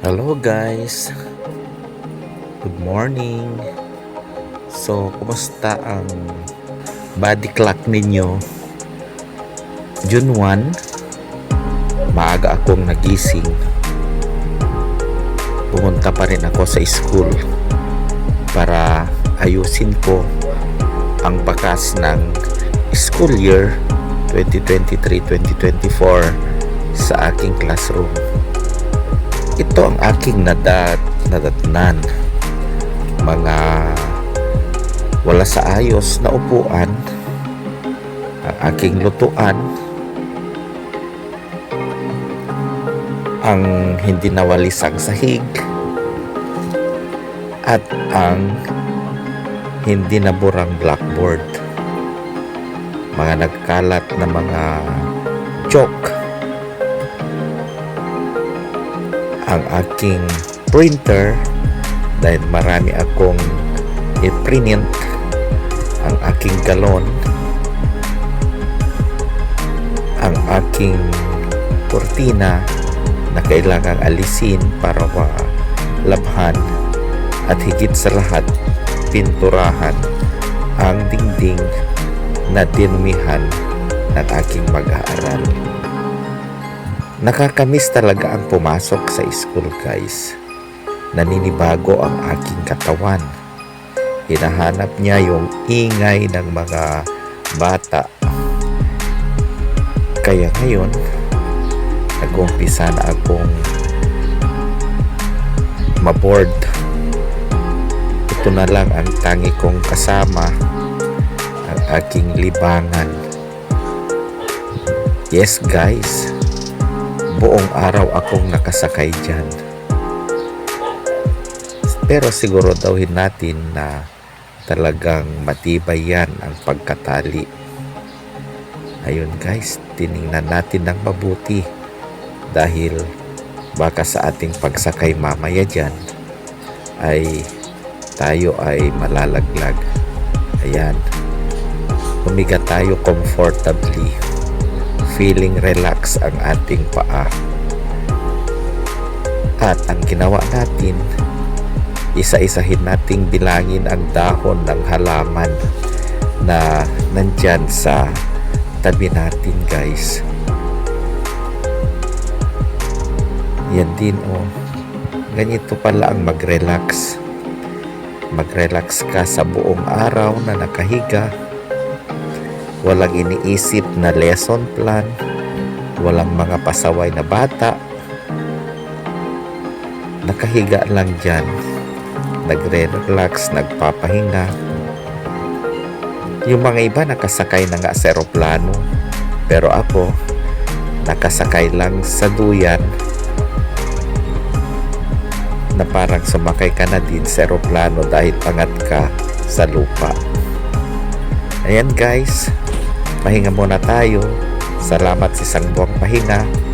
Hello guys. Good morning. So, kumusta ang body clock ninyo? June 1, maaga akong nagising. Pumunta pa rin ako sa school para ayusin ko ang bakas ng school year 2023-2024 sa aking classroom ito ang aking nadat nadatnan. Mga wala sa ayos na upuan ang aking lutuan ang hindi nawalis ang sahig at ang hindi naburang blackboard. Mga nagkalat na mga joke ang aking printer dahil marami akong i-print ang aking galon ang aking kurtina na kailangang alisin para malabhan at higit sa lahat pinturahan ang dingding na dinumihan ng aking mag-aaral. Nakakamiss talaga ang pumasok sa school guys. Naninibago ang aking katawan. Hinahanap niya yung ingay ng mga bata. Kaya ngayon, nag-umpisa na akong maboard. Ito na lang ang tangi kong kasama, ang aking libangan. Yes guys, buong araw akong nakasakay dyan. Pero siguro dawhin natin na talagang matibay yan ang pagkatali. Ayun guys, tiningnan natin ng mabuti dahil baka sa ating pagsakay mamaya dyan ay tayo ay malalaglag. Ayan, humiga tayo comfortably feeling relax ang ating paa. At ang ginawa natin, isa-isahin nating bilangin ang dahon ng halaman na nandyan sa tabi natin guys. Yan din oh. Ganito pala ang mag-relax. Mag-relax ka sa buong araw na nakahiga walang iniisip na lesson plan, walang mga pasaway na bata. Nakahiga lang dyan, nagre-relax, nagpapahinga. Yung mga iba nakasakay na nga sa aeroplano, pero ako, nakasakay lang sa duyan na parang sumakay ka na din sa aeroplano dahil pangat ka sa lupa. Ayan guys, pahinga muna tayo. Salamat sa isang pahinga.